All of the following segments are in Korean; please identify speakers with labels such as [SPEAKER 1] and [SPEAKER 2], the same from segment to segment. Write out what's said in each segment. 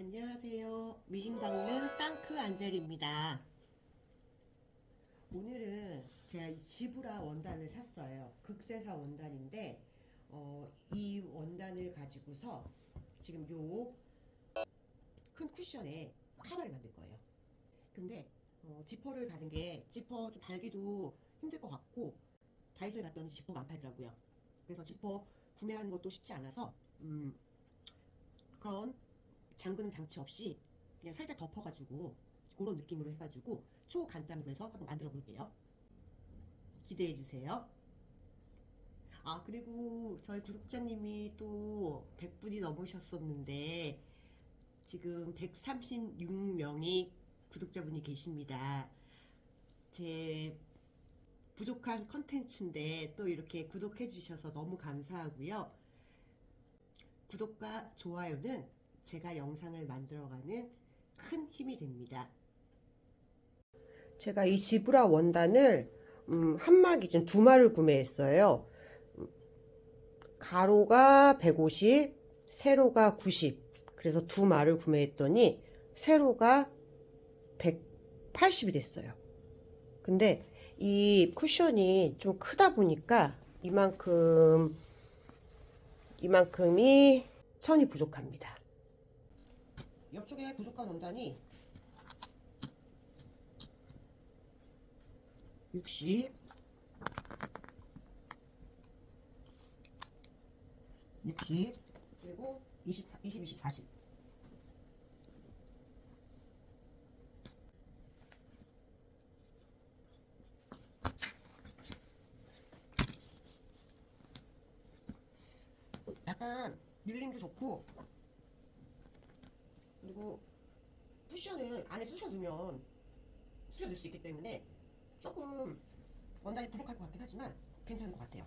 [SPEAKER 1] 안녕하세요. 미싱방는 땅크 안젤입니다. 오늘은 제가 이 지브라 원단을 샀어요. 극세사 원단인데 어, 이 원단을 가지고서 지금 요 큰 쿠션에 카바를 만들 거예요. 근데 어, 지퍼를 다는 게 지퍼 좀 달기도 힘들 것 같고 다이소에 갔더니 지퍼가 안 팔더라고요. 그래서 지퍼 구매하는 것도 쉽지 않아서 음, 그런 잠그는 장치 없이 그냥 살짝 덮어가지고 그런 느낌으로 해가지고 초간단으로 해서 한번 만들어 볼게요. 기대해 주세요. 아 그리고 저희 구독자님이 또 100분이 넘으셨었는데 지금 136명이 구독자분이 계십니다. 제 부족한 컨텐츠인데 또 이렇게 구독해 주셔서 너무 감사하고요. 구독과 좋아요는 제가 영상을 만들어가는 큰 힘이 됩니다. 제가 이 지브라 원단을 음, 한 마 기준 두 마를 구매했어요. 음, 가로가 150, 세로가 90. 그래서 두 마를 구매했더니 세로가 180이 됐어요. 근데 이 쿠션이 좀 크다 보니까 이만큼 이만큼이 천이 부족합니다. 옆쪽에 부족한 원단이 60 60 그리고 20, 20, 20, 40 약간 밀림도 좋고 쿠션을 안에 쑤셔 두면 쑤셔 넣을 수 있기 때문에 조금 원단이 부족할 것 같긴 하지만 괜찮은 것 같아요.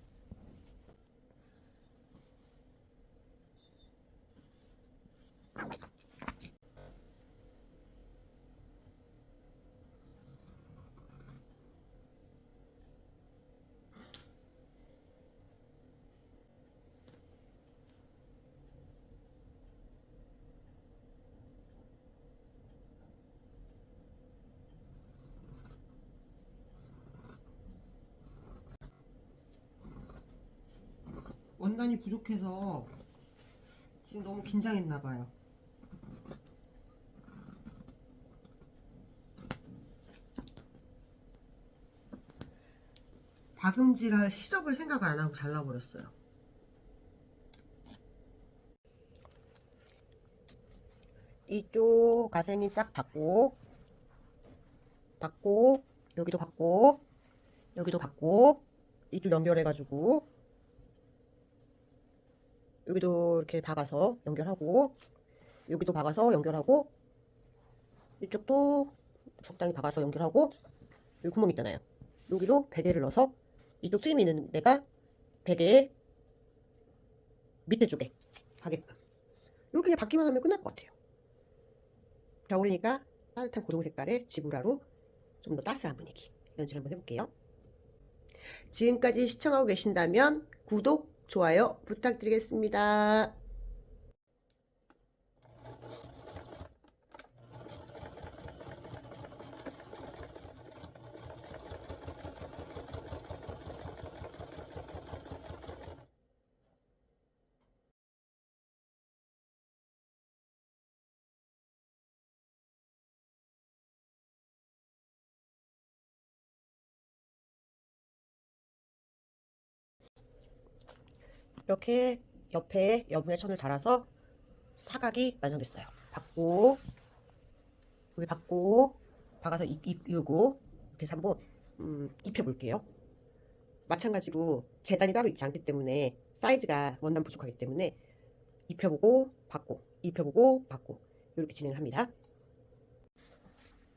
[SPEAKER 1] 원단이 부족해서 지금 너무 긴장했나 봐요. 박음질할 시접을 생각을 안 하고 잘라버렸어요. 이쪽 가생이 싹 받고 받고 여기도 받고 여기도 받고 이쪽 연결해가지고 여기도 이렇게 박아서 연결하고 여기도 박아서 연결하고 이쪽도 적당히 박아서 연결하고 여기 구멍 있잖아요. 여기로 베개를 넣어서 이쪽 트임 있는 데가 베개 밑에 쪽에 하게끔. 이렇게 받기만 하면 끝날 것 같아요. 겨울이니까 따뜻한 고동 색깔의 지브라로 좀 더 따스한 분위기 연출 한번 해볼게요. 지금까지 시청하고 계신다면 구독, 좋아요 부탁드리겠습니다. 이렇게 옆에 여분의 천을 달아서 사각이 완성됐어요. 받고 여기 받고 박아서 입, 입, 이고 이렇게 해서 한번 음, 입혀볼게요. 마찬가지로 재단이 따로 있지 않기 때문에 사이즈가 원단 부족하기 때문에 입혀보고 받고 입혀보고 받고 이렇게 진행을 합니다.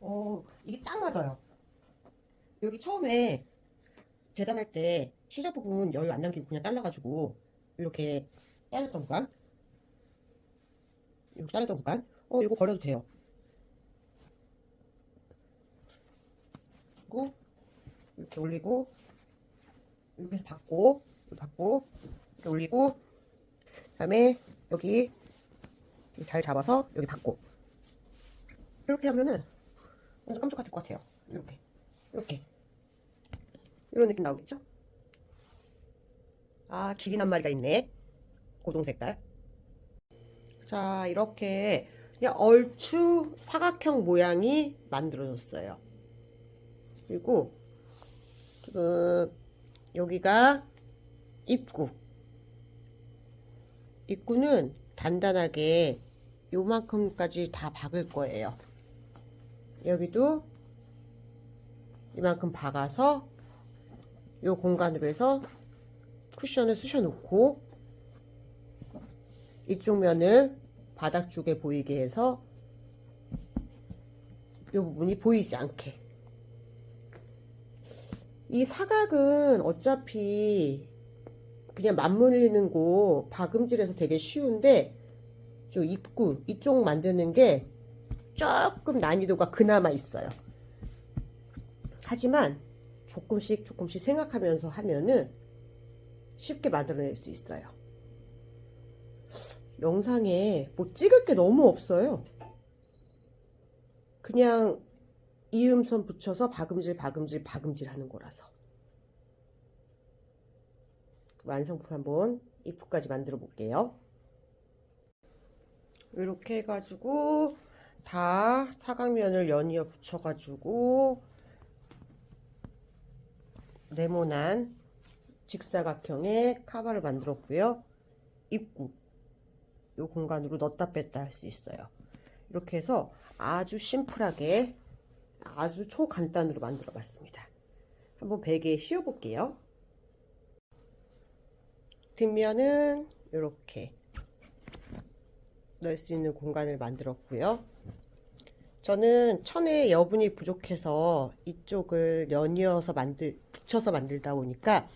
[SPEAKER 1] 어 이게 딱 맞아요. 여기 처음에 재단할 때 시접 부분 여유 안 남기고 그냥 잘라가지고 이렇게 잘랐던 구간 이렇게 잘랐던 구간 어 이거 버려도 돼요 그리고 이렇게 올리고 이렇게 해서 받고 받고 이렇게 올리고 그 다음에 여기 잘 잡아서 여기 받고 이렇게 하면은 완전 깜짝할 것 같아요. 이렇게. 이렇게. 이런 느낌 나오겠죠? 아, 기린 한 마리가 있네. 고동 색깔. 자, 이렇게 그냥 얼추 사각형 모양이 만들어졌어요. 그리고 지금 여기가 입구. 입구는 단단하게 요만큼까지 다 박을 거예요. 여기도 이만큼 박아서 요 공간으로 해서 쿠션을 쑤셔 놓고 이쪽 면을 바닥 쪽에 보이게 해서 이 부분이 보이지 않게. 이 사각은 어차피 그냥 맞물리는 거 박음질해서 되게 쉬운데 저 입구 이쪽 만드는 게 조금 난이도가 그나마 있어요. 하지만 조금씩 조금씩 생각하면서 하면은 쉽게 만들어낼 수 있어요 영상에 뭐 찍을 게 너무 없어요. 그냥 이음선 붙여서 박음질, 박음질, 박음질 하는 거라서. 완성품 한번 입구까지 만들어 볼게요. 이렇게 해가지고 다 사각면을 연이어 붙여가지고 네모난 직사각형의 카바를 만들었고요. 입구 이 공간으로 넣었다 뺐다 할 수 있어요. 이렇게 해서 아주 심플하게 아주 초간단으로 만들어 봤습니다. 한번 베개에 씌워 볼게요. 뒷면은 이렇게 넣을 수 있는 공간을 만들었고요. 저는 천에 여분이 부족해서 이쪽을 연이어서 만들 붙여서 만들다 보니까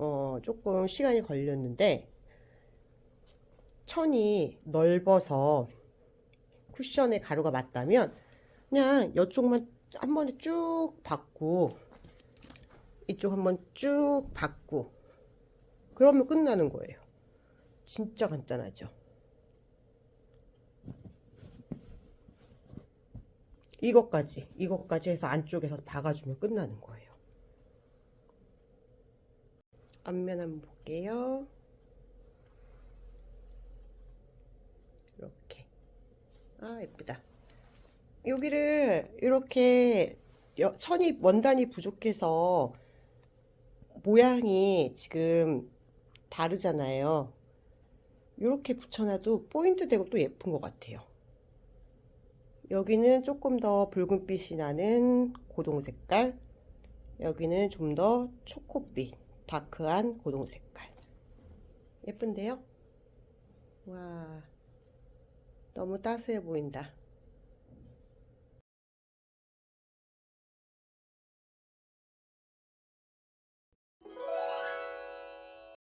[SPEAKER 1] 어, 조금 시간이 걸렸는데 천이 넓어서 쿠션에 가루가 맞다면 그냥 이쪽만 한 번에 쭉 받고 이쪽 한 번 쭉 받고 그러면 끝나는 거예요. 진짜 간단하죠. 이것까지 이것까지 해서 안쪽에서 박아주면 끝나는 거예요. 앞면 한번 볼게요. 이렇게. 아 예쁘다. 여기를 이렇게 여- 천이 원단이 부족해서 모양이 지금 다르잖아요. 이렇게 붙여놔도 포인트 되고 또 예쁜 것 같아요. 여기는 조금 더 붉은빛이 나는 고동 색깔. 여기는 좀 더 초코빛 다크한 고동 색깔. 예쁜데요? 와, 너무 따스해 보인다.